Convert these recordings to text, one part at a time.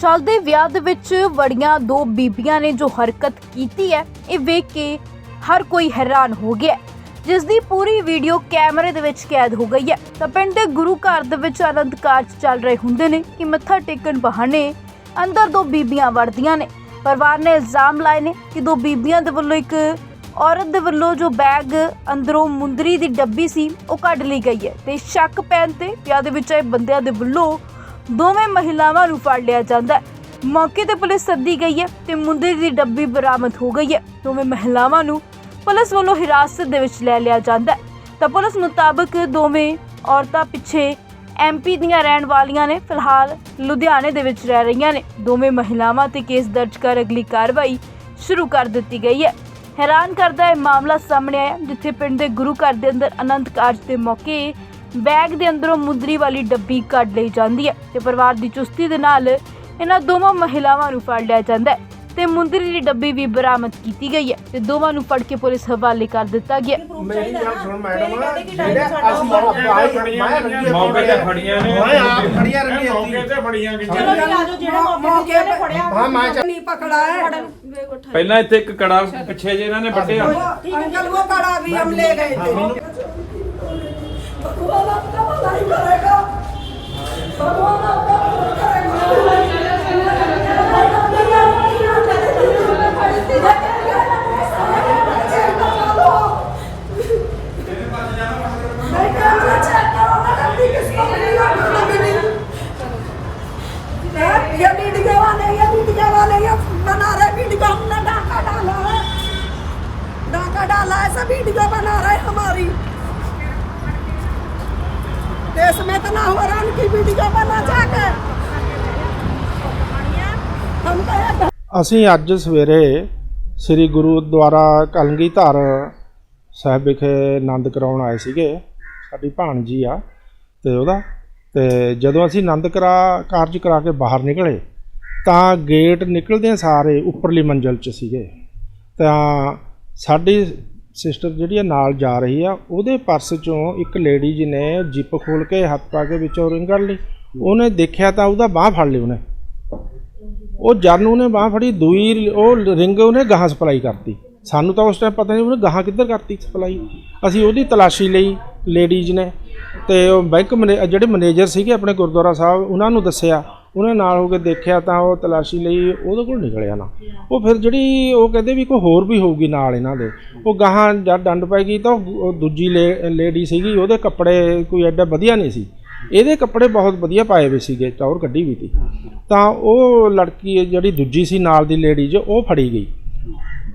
ਚਲਦੇ ਵਿਆਹ ਦੇ ਵਿੱਚ ਵੜੀਆਂ ਦੋ ਬੀਬੀਆਂ ਨੇ ਜੋ ਹਰਕਤ ਕੀਤੀ ਹੈ, ਇਹ ਵੇਖ ਕੇ ਹਰ ਕੋਈ ਹੈਰਾਨ ਹੋ ਗਿਆ ਜਿਸ ਦੀ ਪੂਰੀ ਵੀਡੀਓ ਕੈਮਰੇ ਦੇ ਵਿੱਚ ਕੈਦ ਹੋ ਗਈ ਹੈ। ਤਾਂ ਪਿੰਡ ਦੇ ਗੁਰੂ ਘਰ ਦੇ ਵਿੱਚ ਆਨੰਦ ਕਾਰਜ ਚੱਲ ਰਹੇ ਹੁੰਦੇ ਨੇ ਕਿ ਮੱਥਾ ਟੇਕਣ ਬਹਾਨੇ ਅੰਦਰ ਦੋ ਬੀਬੀਆਂ ਵੜਦੀਆਂ ਨੇ। ਪਰਿਵਾਰ ਨੇ ਇਲਜ਼ਾਮ ਲਾਏ ਨੇ ਕਿ ਦੋ ਬੀਬੀਆਂ ਦੇ ਵੱਲੋਂ ਇੱਕ ਔਰਤ ਦੇ ਵੱਲੋਂ ਜੋ ਬੈਗ ਅੰਦਰੋਂ ਮੁੰਦਰੀ ਦੀ ਡੱਬੀ ਸੀ, ਉਹ ਕੱਢ ਲਈ ਗਈ ਹੈ। ਤੇ ਸ਼ੱਕ ਪੈਣ ਤੇ ਵਿਆਹ ਦੇ ਵਿੱਚ ਆਏ ਬੰਦਿਆਂ ਦੇ ਵੱਲੋਂ ਦੋਵੇਂ ਮਹਿਲਾਵਾਂ ਨੂੰ ਫੜ ਲਿਆ ਜਾਂਦਾ ਹੈ। ਮੌਕੇ ਤੇ ਪੁਲਿਸ ਸੱਦੀ ਗਈ ਹੈ ਤੇ ਮੁੰਦਰੀ ਦੀ ਡੱਬੀ ਬਰਾਮਦ ਹੋ ਗਈ ਹੈ। ਦੋਵੇਂ ਮਹਿਲਾਵਾਂ ਨੂੰ ਪੁਲਿਸ ਵੱਲੋਂ ਹਿਰਾਸਤ ਦੇ ਵਿੱਚ ਲੈ ਲਿਆ ਜਾਂਦਾ ਹੈ। ਤਾਂ ਪੁਲਿਸ ਮੁਤਾਬਕ ਦੋਵੇਂ ਔਰਤਾਂ ਪਿੱਛੇ ਐਮਪੀ ਦੀਆਂ ਰਹਿਣ ਵਾਲੀਆਂ ਨੇ। ਫਿਲਹਾਲ ਲੁਧਿਆਣੇ ਦੇ ਵਿੱਚ ਰਹਿ ਰਹੀਆਂ ਨੇ। ਦੋਵੇਂ ਮਹਿਲਾਵਾਂ ਤੇ ਕੇਸ ਦਰਜ ਕਰ ਅਗਲੀ ਕਾਰਵਾਈ ਸ਼ੁਰੂ ਕਰ ਦਿੱਤੀ ਗਈ ਹੈ। ਹੈਰਾਨ ਕਰਦਾ ਇਹ ਮਾਮਲਾ ਸਾਹਮਣੇ ਆਇਆ, ਜਿੱਥੇ ਪਿੰਡ ਦੇ ਗੁਰੂ ਘਰ ਦੇ ਅੰਦਰ ਅਨੰਤ ਕਾਰਜ ਦੇ ਮੌਕੇ ਬੈਗ ਦੇ ਅੰਦਰੋਂ ਮੁੰਦਰੀ ਵਾਲੀ ਡੱਬੀ ਕੱਢ ਲਈ ਜਾਂਦੀ ਹੈ ਤੇ ਪਰਿਵਾਰ ਦੀ ਚੁਸਤੀ ਦੇ ਨਾਲ ਇਹਨਾਂ ਦੋਵਾਂ ਮਹਿਲਾਵਾਂ ਨੂੰ ਫੜ ਲਿਆ ਜਾਂਦਾ ਹੈ ਤੇ ਮੁੰਦਰੀ ਦੀ ਡੱਬੀ ਵੀ ਬਰਾਮਦ ਕੀਤੀ ਗਈ ਹੈ ਤੇ ਦੋਵਾਂ ਨੂੰ ਫੜ ਕੇ ਪੁਲਿਸ ਹਵਾਲੇ ਕਰ ਦਿੱਤਾ ਗਿਆ ਪਹਿਲਾਂ ਇੱਥੇ ਇੱਕ ਕੜਾ ਪਿੱਛੇ ਜੇ ਇਹਨਾਂ ਨੇ ਵੱਢਿਆ। ਅੰਕਲ ਉਹ ਕੜਾ ਵੀ ਹਮ ਲੈ ਗਏ ਤੇ। भगवान आपका भलाई करेगा भगवान आपका भलाई करेगा ये वीडियो वाले ये वीडियो वाले ये बना रहे वीडियो हमने डाका डाला है डाका डाला है सब वीडियो बना रहे हमारी देश में इतना हो रहा है उनकी वीडियो बना जाके हम कहे ਅਸੀਂ ਅੱਜ ਸਵੇਰੇ ਸ੍ਰੀ ਗੁਰੂਦੁਆਰਾ ਕਲਗੀਧਰ ਸਾਹਿਬ ਵਿਖੇ ਆਨੰਦ ਕਰਾਉਣ ਆਏ ਸੀਗੇ ਸਾਡੀ ਭਾਣਜੀ ਆ ਤੇ ਉਹਦਾ ਤੇ ਜਦੋਂ ਅਸੀਂ ਆਨੰਦ ਕਰਾ ਕਾਰਜ ਕਰਾ ਕੇ ਬਾਹਰ ਨਿਕਲੇ ਤਾਂ ਗੇਟ ਨਿਕਲਦਿਆਂ ਸਾਰੇ ਉੱਪਰਲੀ ਮੰਜ਼ਲ 'ਚ ਸੀਗੇ ਤਾਂ ਸਾਡੀ ਸਿਸਟਰ ਜਿਹੜੀ ਆ ਨਾਲ ਜਾ ਰਹੀ ਆ, ਉਹਦੇ ਪਰਸ 'ਚੋਂ ਇੱਕ ਲੇਡੀ ਜੀ ਨੇ ਜਿੱਪ ਖੋਲ ਕੇ ਹੱਥ ਪਾ ਕੇ ਵਿੱਚੋਂ ਰਿੰਗ ਕੱਢ ਲਈ। ਉਹਨੇ ਦੇਖਿਆ ਤਾਂ ਉਹਦਾ ਬਾਹ ਫੜ ਲਈ ਉਹਨੇ। ਉਹ ਜਰਨੂ ਨੇ ਬਾਹ ਫੜੀ, ਦੂਈ ਉਹ ਰਿੰਗ ਉਹਨੇ ਗਾਹਾਂ ਸਪਲਾਈ ਕਰਤੀ। ਸਾਨੂੰ ਤਾਂ ਉਸ ਟਾਈਮ ਪਤਾ ਨਹੀਂ ਉਹਨੇ ਗਾਹਾਂ ਕਿੱਧਰ ਕਰਤੀ ਸਪਲਾਈ। ਅਸੀਂ ਉਹਦੀ ਤਲਾਸ਼ੀ ਲਈ ਲੇਡੀਜ਼ ਨੇ ਤੇ ਉਹ ਬੈਂਕ ਮੈਨੇ- ਜਿਹੜੇ ਮੈਨੇਜਰ ਸੀਗੇ ਆਪਣੇ ਗੁਰਦੁਆਰਾ ਸਾਹਿਬ, ਉਹਨਾਂ ਨੂੰ ਦੱਸਿਆ ਉਹਨੇ ਨਾਲ ਹੋ ਕੇ ਦੇਖਿਆ ਤਾਂ ਉਹ ਤਲਾਸ਼ੀ ਲਈ ਉਹਦੇ ਕੋਲ ਨਿਕਲਿਆ ਨਾ। ਉਹ ਫਿਰ ਜਿਹੜੀ ਉਹ ਕਹਿੰਦੇ ਵੀ ਕੋਈ ਹੋਰ ਵੀ ਹੋਊਗੀ ਨਾਲ ਇਹਨਾਂ ਦੇ, ਉਹ ਗਾਹਾਂ ਜਦ ਡੰਡ ਪੈ ਗਈ ਤਾਂ ਉਹ ਉਹ ਦੂਜੀ ਲੇਡੀ ਸੀਗੀ, ਉਹਦੇ ਕੱਪੜੇ ਕੋਈ ਐਡਾ ਵਧੀਆ ਨਹੀਂ ਸੀ। ਇਹਦੇ ਕੱਪੜੇ ਬਹੁਤ ਵਧੀਆ ਪਾਏ ਹੋਏ ਸੀਗੇ, ਟੌਰ ਕੱਢੀ ਵੀ ਸੀ ਤਾਂ ਉਹ ਲੜਕੀ ਜਿਹੜੀ ਦੂਜੀ ਸੀ ਨਾਲ ਦੀ ਲੇਡੀ ਜੋ ਉਹ ਫੜੀ ਗਈ।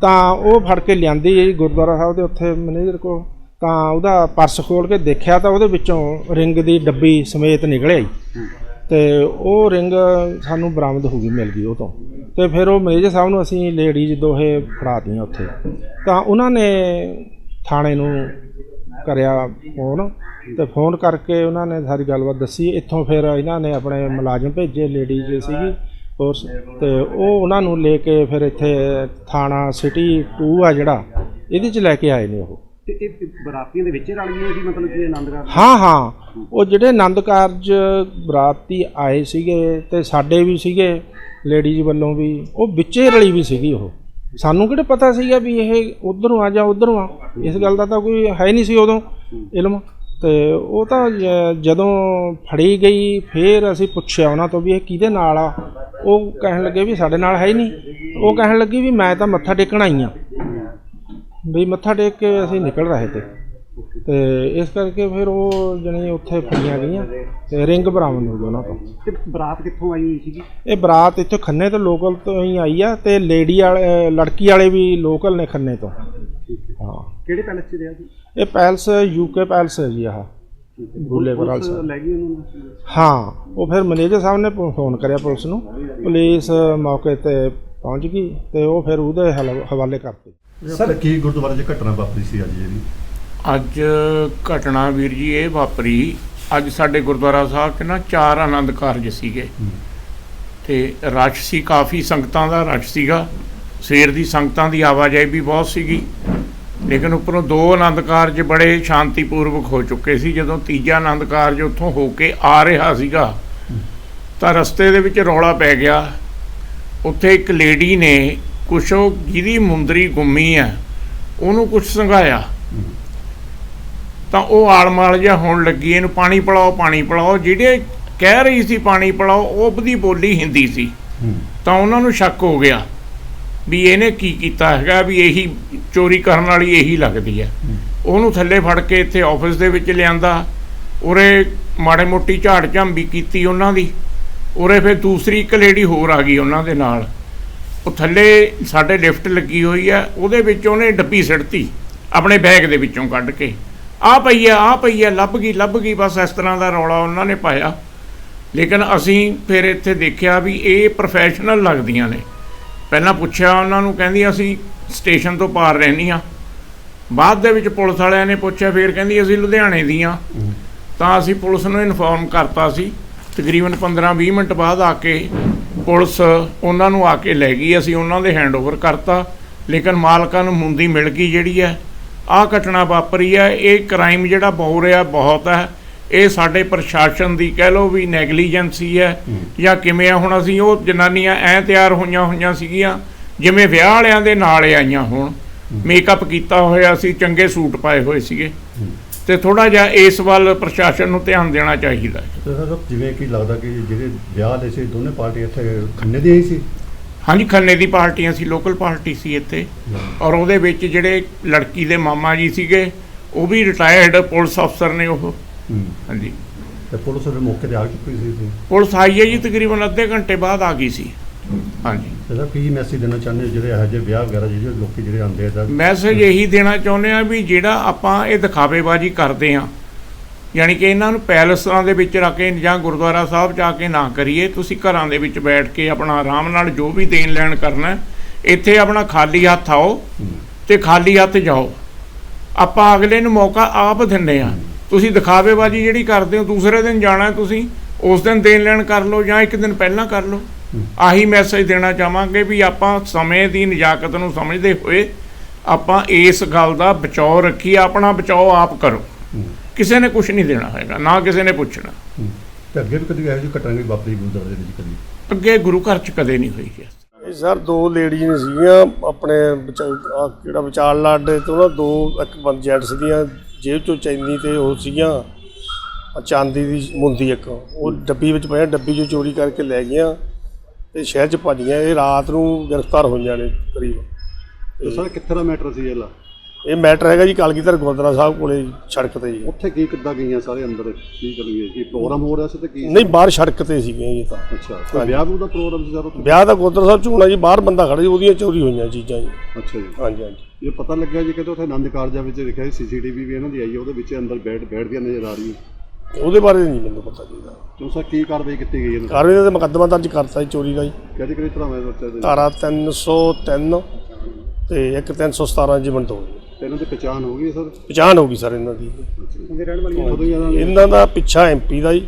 ਤਾਂ ਉਹ ਫੜ ਕੇ ਲਿਆਂਦੀ ਗੁਰਦੁਆਰਾ ਸਾਹਿਬ ਦੇ ਉੱਥੇ ਮੈਨੇਜਰ ਕੋਲ। ਤਾਂ ਉਹਦਾ ਪਰਸ ਖੋਲ ਕੇ ਦੇਖਿਆ ਤਾਂ ਉਹਦੇ ਵਿੱਚੋਂ ਰਿੰਗ ਦੀ ਡੱਬੀ ਸਮੇਤ ਨਿਕਲਿਆ ਜੀ ਤੇ ਉਹ ਰਿੰਗ ਸਾਨੂੰ ਬਰਾਮਦ ਹੋ ਗਈ ਮਿਲ ਗਈ ਉਹ ਤੋਂ। ਤੇ ਫਿਰ ਉਹ ਮੈਨੇਜਰ ਸਾਹਿਬ ਨੂੰ ਅਸੀਂ ਲੇਡੀਜ਼ ਦੋਹੇ ਫੜਾਤੀਆਂ ਉੱਥੇ। ਤਾਂ ਉਹਨਾਂ ਨੇ ਥਾਣੇ ਨੂੰ ਕਰਿਆ ਫੋਨ ਤੇ ਫੋਨ ਕਰਕੇ ਉਹਨਾਂ ਨੇ ਸਾਰੀ ਗੱਲਬਾਤ ਦੱਸੀ। ਇੱਥੋਂ ਫਿਰ ਇਹਨਾਂ ਨੇ ਆਪਣੇ ਮੁਲਾਜ਼ਮ ਭੇਜੇ ਲੇਡੀਜ਼ ਸੀਗੀ। ਫੋਰਸ ਤੇ ਉਹ ਉਹਨਾਂ ਨੂੰ ਲੈ ਕੇ ਫਿਰ ਇੱਥੇ ਥਾਣਾ ਸਿਟੀ 2 ਆ ਜਿਹੜਾ ਇਹਦੇ ਚ ਲੈ ਕੇ ਆਏ ਨੇ ਉਹ। ਤੇ ਇਹ ਬਰਾਤੀਆਂ ਦੇ ਵਿੱਚ ਰਲ ਗਏ ਸੀ ਮਤਲਬ ਕਿ ਆਨੰਦ ਹਾਂ ਹਾਂ। ਉਹ ਜਿਹੜੇ ਆਨੰਦ ਕਾਰਜ ਬਰਾਤੀ ਆਏ ਸੀਗੇ ਤੇ ਸਾਡੇ ਵੀ ਸੀਗੇ ਲੇਡੀਜ਼ ਵੱਲੋਂ ਵੀ, ਉਹ ਵਿੱਚੇ ਰਲੀ ਵੀ ਸੀਗੀ ਉਹ। ਸਾਨੂੰ ਕਿਹੜੇ ਪਤਾ ਸੀਗਾ ਵੀ ਇਹ ਉਧਰੋਂ ਆ ਜਾਂ ਉਧਰੋਂ ਆ? ਇਸ ਗੱਲ ਦਾ ਤਾਂ ਕੋਈ ਹੈ ਨਹੀਂ ਸੀ ਉਦੋਂ ਇਲਮ। ਤੇ ਉਹ ਤਾਂ ਜਦੋਂ ਫੜੀ ਗਈ, ਫੇਰ ਅਸੀਂ ਪੁੱਛਿਆ ਉਹਨਾਂ ਤੋਂ ਵੀ ਇਹ ਕਿਹਦੇ ਨਾਲ ਆ? ਉਹ ਕਹਿਣ ਲੱਗੇ ਵੀ ਸਾਡੇ ਨਾਲ ਹੈ ਹੀ ਨਹੀਂ। ਉਹ ਕਹਿਣ ਲੱਗੀ ਵੀ ਮੈਂ ਤਾਂ ਮੱਥਾ ਟੇਕਣ ਆਈ ਆ ਵੀ ਮੱਥਾ ਟੇਕ ਕੇ ਅਸੀਂ ਨਿਕਲ ਰਹੇ ਤੇ। ਤੇ ਇਸ ਕਰਕੇ ਫਿਰ ਉਹ ਜਣੀ ਉੱਥੇ ਫੜੀਆਂ ਗਈਆਂ ਤੇ ਰਿੰਗ ਬਰਾਮਦ ਹੋ ਗਈ ਉਹਨਾਂ ਤੋਂ। ਤੇ ਬਰਾਤ ਕਿੱਥੋਂ ਆਈ ਹੋਈ ਸੀਗੀ? ਇਹ ਬਰਾਤ ਇੱਥੇ ਖੰਨੇ ਤੋਂ ਲੋਕਲ ਤੋਂ ਹੀ ਆਈ ਆ ਤੇ ਲੇਡੀ ਵਾਲੇ ਲੜਕੀ ਵਾਲੇ ਵੀ ਲੋਕਲ ਨੇ ਖੰਨੇ ਤੋਂ। ਹਾਂ। ਕਿਹੜੇ ਪੈਲਸ 'ਚ ਰਿਹਾ ਸੀ ਇਹ ਪੈਲਸ ਯੂਕੇ ਪੈਲਸ ਹੈ ਜੀ ਆਹ। ਬੁੱਲੇ ਬਰਾਲ ਸਾਹਿਬ। ਲੈ ਗਈ ਉਹਨਾਂ ਹਾਂ ਉਹ ਫਿਰ ਮੈਨੇਜਰ ਸਾਹਿਬ ਨੇ ਫੋਨ ਕਰਿਆ ਪੁਲਿਸ ਨੂੰ। ਪੁਲਿਸ ਮੌਕੇ ਤੇ ਪਹੁੰਚ ਗਈ ਤੇ ਉਹ ਫਿਰ ਉਹਦੇ ਹਵਾਲੇ ਕਰਤੇ। ਸਰ ਕੀ ਗੁਰਦੁਆਰੇ 'ਚ ਘਟਨਾ ਵਾਪਰੀ ਸੀ ਅੱਜ ਜਿਹੜੀ? ਅੱਜ ਘਟਨਾ ਵੀਰ ਜੀ ਇਹ ਵਾਪਰੀ। ਅੱਜ ਸਾਡੇ ਗੁਰਦੁਆਰਾ ਸਾਹਿਬ 'ਚ ਨਾ ਚਾਰ ਆਨੰਦ ਕਾਰਜ ਸੀਗੇ। ਤੇ ਰਸ਼ ਸੀ, ਕਾਫੀ ਸੰਗਤਾਂ ਦਾ ਰਸ਼ ਸੀਗਾ। ਸਵੇਰ ਦੀ ਸੰਗਤਾਂ ਦੀ ਆਵਾਜਾਈ ਵੀ ਬਹੁਤ ਸੀਗੀ। ਲੇਕਿਨ ਉੱਪਰੋਂ ਦੋ ਆਨੰਦ ਕਾਰਜ ਬੜੇ ਸ਼ਾਂਤੀਪੂਰਵਕ ਹੋ ਚੁੱਕੇ ਸੀ। ਜਦੋਂ ਤੀਜਾ ਆਨੰਦ ਕਾਰਜ ਉੱਥੋਂ ਹੋ ਕੇ ਆ ਰਿਹਾ ਸੀਗਾ, ਤਾਂ ਰਸਤੇ ਦੇ ਵਿੱਚ ਰੌਲਾ ਪੈ ਗਿਆ। ਉੱਥੇ ਇੱਕ ਲੇਡੀ ਨੇ ਕੁਛ ਉਹ ਜਿਹਦੀ ਮੁੰਦਰੀ ਗੁੰਮੀ ਆ ਉਹਨੂੰ ਕੁਛ ਸੰਘਾਇਆ। ਤਾਂ ਉਹ ਆਲਮਾਲ ਜਿਹਾ ਹੋਣ ਲੱਗੀ ਇਹਨੂੰ ਪਾਣੀ ਪਿਲਾਓ ਪਾਣੀ ਪਿਲਾਓ। ਜਿਹੜੇ ਕਹਿ ਰਹੀ ਸੀ ਪਾਣੀ ਪਿਲਾਓ ਉਹ ਉਹਦੀ ਬੋਲੀ ਹਿੰਦੀ ਸੀ। ਤਾਂ ਉਹਨਾਂ ਨੂੰ ਸ਼ੱਕ ਹੋ ਗਿਆ ਵੀ ਇਹਨੇ ਕੀ ਕੀਤਾ ਹੈਗਾ ਵੀ ਇਹੀ ਚੋਰੀ ਕਰਨ ਵਾਲੀ ਇਹੀ ਲੱਗਦੀ ਹੈ। ਉਹਨੂੰ ਥੱਲੇ ਫੜ ਕੇ ਇੱਥੇ ਆਫਿਸ ਦੇ ਵਿੱਚ ਲਿਆਂਦਾ। ਉਰੇ ਮਾੜੇ ਮੋਟੀ ਝਾੜ ਝੰਬੀ ਕੀਤੀ ਉਹਨਾਂ ਦੀ। ਉਰੇ ਫਿਰ ਦੂਸਰੀ ਇੱਕ ਲੇਡੀ ਹੋਰ ਆ ਗਈ ਉਹਨਾਂ ਦੇ ਨਾਲ। ਉਹ ਥੱਲੇ ਸਾਡੇ ਲਿਫਟ ਲੱਗੀ ਹੋਈ ਹੈ ਉਹਦੇ ਵਿੱਚ ਉਹਨੇ ਡੱਬੀ ਸਿੱਟਤੀ ਆਪਣੇ ਬੈਗ ਦੇ ਵਿੱਚੋਂ ਕੱਢ ਕੇ। ਆ ਪਈ ਆ ਆ ਪਈ ਆ ਲੱਭ ਗਈ ਲੱਭ ਗਈ ਬਸ ਇਸ ਤਰ੍ਹਾਂ ਦਾ ਰੌਲਾ ਉਹਨਾਂ ਨੇ ਪਾਇਆ। ਲੇਕਿਨ ਅਸੀਂ ਫਿਰ ਇੱਥੇ ਦੇਖਿਆ ਵੀ ਇਹ ਪ੍ਰੋਫੈਸ਼ਨਲ ਲੱਗਦੀਆਂ ਨੇ। ਪਹਿਲਾਂ ਪੁੱਛਿਆ ਉਹਨਾਂ ਨੂੰ ਕਹਿੰਦੀ ਅਸੀਂ ਸਟੇਸ਼ਨ ਤੋਂ ਪਾਰ ਰਹਿੰਦੀਆਂ ਬਾਅਦ ਦੇ ਵਿੱਚ ਪੁਲਿਸ ਵਾਲਿਆਂ ਨੇ ਪੁੱਛਿਆ ਫਿਰ ਕਹਿੰਦੀ ਅਸੀਂ ਲੁਧਿਆਣੇ ਦੀਆਂ ਤਾਂ ਅਸੀਂ ਪੁਲਿਸ ਨੂੰ ਇਨਫੋਰਮ ਕਰਤਾ ਸੀ। ਤਕਰੀਬਨ 15-20 ਮਿੰਟ ਬਾਅਦ ਆ ਕੇ ਪੁਲਿਸ ਉਹਨਾਂ ਨੂੰ ਆ ਕੇ ਲੈ ਗਈ। ਅਸੀਂ ਉਹਨਾਂ ਦੇ ਹੈਂਡਓਵਰ ਕਰਤਾ। ਲੇਕਿਨ ਮਾਲਕਾਂ ਨੂੰ ਮੁੰਦੀ ਮਿਲ ਗਈ ਜਿਹੜੀ ਹੈ। ਆਹ ਘਟਨਾ ਵਾਪਰੀ ਹੈ ਇਹ ਕ੍ਰਾਈਮ ਜਿਹੜਾ ਬਹੁ ਰਿਹਾ ਬਹੁਤ ਹੈ। ਇਹ ਸਾਡੇ ਪ੍ਰਸ਼ਾਸਨ ਦੀ ਕਹਿ ਲਓ ਵੀ ਨੈਗਲੀਜੈਂਸੀ ਹੈ ਜਾਂ ਕਿਵੇਂ ਆ ਹੁਣ ਅਸੀਂ ਉਹ ਜਨਾਨੀਆਂ ਐ ਤਿਆਰ ਹੋਈਆਂ ਹੋਈਆਂ ਸੀਗੀਆਂ ਜਿਵੇਂ ਵਿਆਹ ਵਾਲਿਆਂ ਦੇ ਨਾਲ ਆਈਆਂ ਹੋਣ। ਮੇਕਅਪ ਕੀਤਾ ਹੋਇਆ ਸੀ ਚੰਗੇ ਸੂਟ ਪਾਏ ਹੋਏ ਸੀਗੇ। ਤੇ ਥੋੜਾ ਜਿਹਾ ਇਸ ਵੱਲ ਪ੍ਰਸ਼ਾਸਨ ਨੂੰ ਧਿਆਨ ਦੇਣਾ ਚਾਹੀਦਾ ਜਿਵੇਂ ਕਿ ਲੱਗਦਾ ਕਿ ਜਿਹੜੇ ਵਿਆਹ ਵਾਲੇ ਸੀ ਦੋਨੇ ਪਾਰਟੀ ਇੱਥੇ ਖੰਨੇ ਹੀ ਸੀ? ਹਾਂਜੀ ਖੰਨੇ ਦੀ ਪਾਰਟੀਆਂ ਸੀ ਲੋਕਲ ਪਾਰਟੀ ਸੀ ਇੱਥੇ। ਔਰ ਉਹਦੇ ਵਿੱਚ ਜਿਹੜੇ ਲੜਕੀ ਦੇ ਮਾਮਾ ਜੀ ਸੀਗੇ ਉਹ ਵੀ ਰਿਟਾਇਰਡ ਪੁਲਿਸ ਅਫਸਰ ਨੇ ਉਹ। ਹਾਂਜੀ। ਤੇ ਪੁਲਿਸ ਦੇ ਮੌਕੇ ਤੇ ਆ ਚੁੱਕੀ ਸੀ। ਪੁਲਿਸ ਆਈ ਹੈ ਜੀ ਤਕਰੀਬਨ ਅੱਧੇ ਘੰਟੇ ਬਾਅਦ ਆ ਗਈ ਸੀ। ਹਾਂਜੀ। ਸਰ ਕੀ ਮੈਸੇਜ ਦੇਣਾ ਚਾਹੁੰਦੇ ਹੋ? ਜਿਹੜੇ ਇਹੋ ਜਿਹੇ ਵਿਆਹ ਵਗੈਰਾ ਜਿਹੜੇ ਲੋਕੀ ਜਿਹੜੇ ਆਉਂਦੇ ਆ ਤਾਂ ਮੈਸੇਜ ਇਹੀ ਦੇਣਾ ਚਾਹੁੰਦੇ ਆ ਵੀ ਜਿਹੜਾ ਆਪਾਂ ਇਹ ਦਿਖਾਵੇਬਾਜ਼ੀ ਕਰਦੇ ਆ ਯਾਨੀ ਕਿ ਇਹਨਾਂ ਨੂੰ ਪੈਲਸਾਂ ਦੇ ਵਿੱਚ ਰੱਖ ਕੇ ਜਾਂ ਗੁਰਦੁਆਰਾ ਸਾਹਿਬ ਜਾ ਕੇ ਨਾ ਕਰੀਏ, ਤੁਸੀਂ ਘਰਾਂ ਦੇ ਵਿੱਚ ਬੈਠ ਕੇ ਆਪਣਾ ਆਰਾਮ ਨਾਲ ਜੋ ਵੀ ਦੇਣ ਲੈਣ ਕਰਨਾ ਇੱਥੇ ਆਪਣਾ ਖਾਲੀ ਹੱਥ ਆਓ ਤੇ ਖਾਲੀ ਹੱਥ ਜਾਓ। ਆਪਾਂ ਅਗਲੇ ਨੂੰ ਮੌਕਾ ਆਪ ਦਿੰਦੇ ਆ ਤੁਸੀਂ ਦਿਖਾਵੇਬਾਜ਼ੀ ਜਿਹੜੀ ਕਰਦੇ ਹੋ, ਦੂਸਰੇ ਦਿਨ ਜਾਣਾ ਤੁਸੀਂ, ਉਸ ਦਿਨ ਦੇਣ ਲੈਣ ਕਰ ਲਓ ਜਾਂ ਇੱਕ ਦਿਨ ਪਹਿਲਾਂ ਕਰ ਲਓ। ਆਹੀ ਮੈਸੇਜ ਦੇਣਾ ਚਾਹਾਂਗੇ ਵੀ ਆਪਾਂ ਸਮੇਂ ਦੀ ਨਜਾਕਤ ਨੂੰ ਸਮਝਦੇ ਹੋਏ ਆਪਾਂ ਇਸ ਗੱਲ ਦਾ ਬਚਾਓ ਰੱਖੀ ਆਪਣਾ ਬਚਾਓ ਆਪ ਕਰੋ। ਕਿਸੇ ਨੇ ਕੁਝ ਨਹੀਂ ਦੇਣਾ ਹੈਗਾ ਨਾ ਕਿਸੇ ਨੇ ਪੁੱਛਣਾ। ਤੇ ਅੱਗੇ ਵੀ ਕਦੀ ਇਹੋ ਜਿਹੀ ਘਟਨਾ ਨਹੀਂ ਵਾਪਰੀ ਗੁਰਦੁਆਰੇ ਦੇ ਵਿੱਚ ਕਦੀ? ਅੱਗੇ ਗੁਰੂ ਘਰ ਚ ਕਦੇ ਨਹੀਂ ਹੋਈ ਹੈ ਇਹ ਸਰ ਦੋ ਲੇਡੀਜ਼ ਨੇ ਸੀਗੀਆਂ ਆਪਣੇ ਵਿਚ- ਆਹ ਕਿਹੜਾ ਵਿਚਾਲ ਲਾਡੇ ਤੋਂ ਨਾ ਦੋ ਇੱਕ ਬੰਦ ਜੈਂਟਸ ਦੀਆਂ ਜੇਬ ਚੋਂ ਚੈਨੀ ਤੇ ਉਹ ਸੀਗੀਆਂ ਆਹ ਚਾਂਦੀ ਦੀ ਮੁੰਦੀ ਇੱਕ ਉਹ ਡੱਬੀ ਵਿੱਚ ਪਿਆ ਡੱਬੀ ਚੋਂ ਚੋਰੀ ਕਰਕੇ ਲੈ ਗਈਆਂ ਤੇ ਸ਼ਹਿਰ ਚ ਭੱਜ ਗਈਆਂ ਇਹ ਰਾਤ ਨੂੰ ਗ੍ਰਿਫਤਾਰ ਹੋਈਆਂ ਨੇ ਕਰੀਬ। ਤੇ ਸਰ ਕਿੱਥੇ ਦਾ ਮੈਟਰ ਸੀ ਇਹਲਾ ਇਹ ਮੈਟਰ ਹੈਗਾ ਜੀ ਕਲਗੀਧਰ ਗੁਰਦੁਆਰਾ ਸਾਹਿਬ ਕੋਲੇ ਸੜਕ ਤੇ ਜੀ। ਉੱਥੇ ਕੀ ਕਿੱਦਾਂ ਗਈਆਂ ਸਾਰੇ ਅੰਦਰ? ਕੀ ਗਏ? ਕੀ ਪ੍ਰੋਗਰਾਮ ਹੋ ਰਿਹਾ ਸੀ ਤੇ ਕੀ? ਨਹੀਂ ਬਾਹਰ ਸੜਕ ਤੇ ਸੀਗੀਆਂ ਜੀ ਤਾਂ। ਅੱਛਾ ਕੋਈ ਵਿਆਹ ਦਾ ਪ੍ਰੋਗਰਾਮ ਸੀ ਉੱਥੇ ਵਿਆਹ ਦਾ ਗੁਰਦੁਆਰਾ ਸਾਹਿਬ ਹੋਣਾ ਜੀ ਬਾਹਰ ਬੰਦਾ ਖੜਾ ਜੀ ਉਹਦੀਆਂ ਚੋਰੀ ਹੋਈਆਂ ਚੀਜ਼ਾਂ ਜੀ। ਅੱਛਾ ਜੀ। ਹਾਂਜੀ ਹਾਂਜੀ। ਇਹ ਪਤਾ ਲੱਗਿਆ ਜੀ ਕਿ ਉੱਥੇ ਆਨੰਦ ਕਾਰਜਾਂ ਵਿੱਚ ਲਿਖਿਆ ਸੀ ਸੀਸੀਟੀਵੀ ਵੀ ਇਹਨਾਂ ਦੀ ਆਈ ਹੈ ਉਹਦੇ ਵਿੱਚ ਅੰਦਰ ਬੈਠ ਬੈਠਦੀਆਂ ਨਜ਼ਰ ਆ ਰਹੀ ਹੈ ਉਹਦੇ ਬਾਰੇ ਨਹੀਂ ਮੈਨੂੰ ਪਤਾ ਜੀ ਦਾ ਸਰ ਕੀ ਕਾਰਵਾਈ ਕੀਤੀ ਗਈ ਇਹਨਾਂ ਕਾਰਵਾਈ ਦਾ ਮੁਕੱਦਮਾ ਦਰਜ ਕਰਤਾ ਜੀ ਚੋਰੀ ਦਾ ਜੀ। ਕਿਹੜੀ ਕਿਹੜੀ ਤਰ੍ਹਾਂ ਮੈਂ ਬੱਚੇ ਦੇ ਧਾਰਾ 303 ਤੇ ਇੱਕ 317 ਜੀਵਨ ਤੇ। ਇਹਨਾਂ ਦੀ ਪਛਾਣ ਹੋ ਗਈ ਸਰ? ਪਛਾਣ ਹੋ ਗਈ ਸਰ ਇਹਨਾਂ ਦੀ। ਰਹਿਣ ਉਦੋਂ ਹੀ ਇਹਨਾਂ ਨੇ। ਇਹਨਾਂ ਦਾ ਪਿੱਛਾ ਐਮਪੀ ਦਾ ਜੀ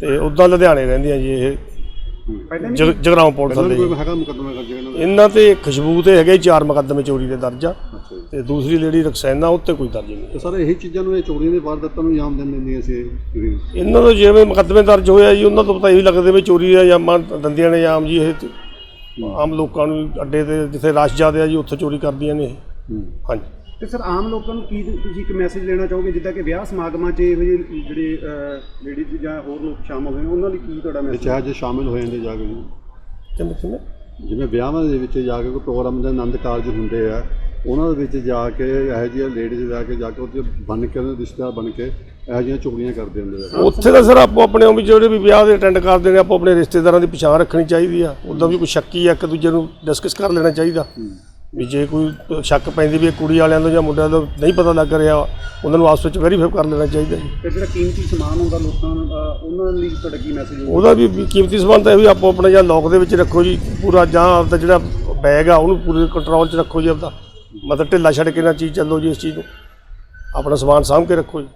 ਤੇ ਉਦਾਂ ਲੁਧਿਆਣੇ ਰਹਿੰਦੀਆਂ ਜੀ ਇਹ। ਜਗ- ਜਗਰਾਉਂ ਦੇ ਵੀ ਜੀ। ਕੋਈ ਹੈਗਾ ਮੁਕੱਦਮਾ ਕਰ ਇਹਨਾਂ ਤੇ ਖੁਸ਼ਬੂ ਤੇ ਹੈਗੇ ਚਾਰ ਮੁਕੱਦਮੇ ਚੋਰੀ ਦੇ ਦਰਜ ਆ। ਅੱਛਾ ਜੀ। ਤੇ ਦੂਸਰੀ ਲੇਡੀ ਰਕਸੈਨਾ ਉੱਤੇ ਕੋਈ ਦਰਜ ਨਹੀਂ। ਤੇ ਸਰ ਇਹੀ ਚੀਜ਼ਾਂ ਨੂੰ ਇਹ ਚੋਰੀਆਂ ਦੇ ਵਾਰਦਾਤਾਂ ਨੂੰ ਅੰਜਾਮ ਦਿੰਦੇ ਦਿੰਦੀਆਂ ਸੀ ਇਹ। ਇਹਨਾਂ ਤੋਂ ਜਿਵੇਂ ਮੁਕੱਦਮੇ ਦਰਜ ਹੋਇਆ ਜੀ ਉਹਨਾਂ ਤੋਂ ਪਤਾ ਇਹੀ ਲੱਗਦੇ ਵੀ ਚੋਰੀ ਦਾ ਜਾਮਾਂ ਦੰਦੀਆਂ ਨੇ ਆਮ ਜੀ ਇਹ ਤੇ ਆਮ ਲੋਕਾਂ ਨੂੰ ਅੱਡੇ ਤੇ ਜਿੱਥੇ ਰਸ਼ ਜ਼ਿਆਦਾ ਆ ਜੀ ਉੱਥੇ ਚੋਰੀ ਕਰਦੀਆਂ ਨੇ ਇਹ। ਹੂੰ। ਹਾਂਜੀ। ਤੇ ਸਰ ਆਮ ਲੋਕਾਂ ਨੂੰ ਕੀ ਤੁਸੀਂ ਇੱਕ ਮੈਸੇਜ ਦੇਣਾ ਚਾਹੋਗੇ ਜਿੱਦਾਂ ਕਿ ਵਿਆਹ ਸਮਾਗਮਾਂ 'ਚ ਇਹੋ ਜਿਹੇ ਜਿਹੜੇ ਲੇਡੀਜ਼ ਜਾਂ ਹੋਰ ਲੋਕ ਸ਼ਾਮਲ ਹੋਏ ਨੇ, ਉਹਨਾਂ ਲਈ ਕੀ ਤੁਹਾਡਾ ਮੈਸੇਜ ਚਾਹੇ ਜੇ ਸ਼ਾਮਿਲ ਹੋ ਜਾਂਦੇ ਜਾ ਕੇ ਜੀ। ਕਿਵੇਂ ਕਿਵੇਂ ਜਿਵੇਂ ਵਿਆਹਾਂ ਦੇ ਵਿੱਚ ਜਾ ਕੇ ਕੋਈ ਪ੍ਰੋਗਰਾਮ ਦੇ ਆਨੰਦ ਕਾਰਜ ਹੁੰਦੇ ਆ ਉਹਨਾਂ ਦੇ ਵਿੱਚ ਜਾ ਕੇ ਇਹੋ ਜਿਹੀਆਂ ਲੇਡੀਜ਼ ਜਾ ਕੇ ਜਾ ਕੇ ਉੱਥੇ ਬਣ ਕੇ ਉਹਨਾਂ ਦੇ ਰਿਸ਼ਤੇਦਾਰ ਬਣ ਕੇ ਇਹੋ ਜਿਹੀਆਂ ਚੋਰੀਆਂ ਕਰਦੇ ਹੁੰਦੇ ਆ। ਉੱਥੇ ਤਾਂ ਸਰ ਆਪੋ ਆਪਣੇ ਉਹ ਵੀ ਜਿਹੜੇ ਵੀ ਵਿਆਹ ਦੇ ਅਟੈਂਡ ਕਰਦੇ ਨੇ ਆਪੋ ਆਪਣੇ ਰਿਸ਼ਤੇਦਾਰਾਂ ਦੀ ਪਛਾਣ ਰੱਖਣੀ ਚਾਹੀਦੀ ਆ। ਉਦਾਂ ਵੀ ਕੋਈ ਸ਼ੱਕੀ ਆ ਇੱਕ ਦੂਜੇ ਨੂੰ ਡਿਸਕਸ ਕਰ ਲੈਣਾ ਚਾਹੀਦਾ। ਵੀ ਜੇ ਕੋਈ ਸ਼ੱਕ ਪੈਂਦੀ ਵੀ ਇਹ ਕੁੜੀ ਵਾਲਿਆਂ ਤੋਂ ਜਾਂ ਮੁੰਡਿਆਂ ਤੋਂ ਨਹੀਂ ਪਤਾ ਲੱਗ ਰਿਹਾ ਉਹਨਾਂ ਨੂੰ ਆਪਸ ਵਿੱਚ ਵੈਰੀਫਾਈ ਕਰ ਲੈਣਾ ਚਾਹੀਦਾ ਜੀ। ਤੇ ਜਿਹੜਾ ਕੀਮਤੀ ਸਮਾਨ ਹੁੰਦਾ ਲੋਕਾਂ ਉਹਨਾਂ ਲਈ ਤੁਹਾਡਾ ਕੀ ਮੈਸੇਜ ਹੋਊਗਾ? ਉਹਦਾ ਵੀ ਵੀ ਕੀਮਤੀ ਸਮਾਨ ਤਾਂ ਇਹ ਵੀ ਆਪੋ ਆਪਣੇ ਜਾਂ ਲੋਕ ਦੇ ਵਿੱਚ ਰੱਖੋ ਜੀ ਪੂਰਾ ਜਾਂ ਆਪਦਾ ਜਿਹੜਾ ਬੈਗ ਆ ਉਹਨੂੰ ਪੂਰੇ ਕੰਟਰੋਲ 'ਚ ਰੱਖੋ ਜੀ ਆਪਦਾ। ਮਤਲਬ ਢਿੱਲਾ ਛੱਡ ਕੇ ਨਾ ਚੀਜ਼ ਚੱਲੋ ਜੀ ਇਸ ਚੀਜ਼ ਨੂੰ। ਆਪਣਾ ਸਮਾਨ ਸਾਂਭ ਕੇ ਰੱਖੋ ਜੀ।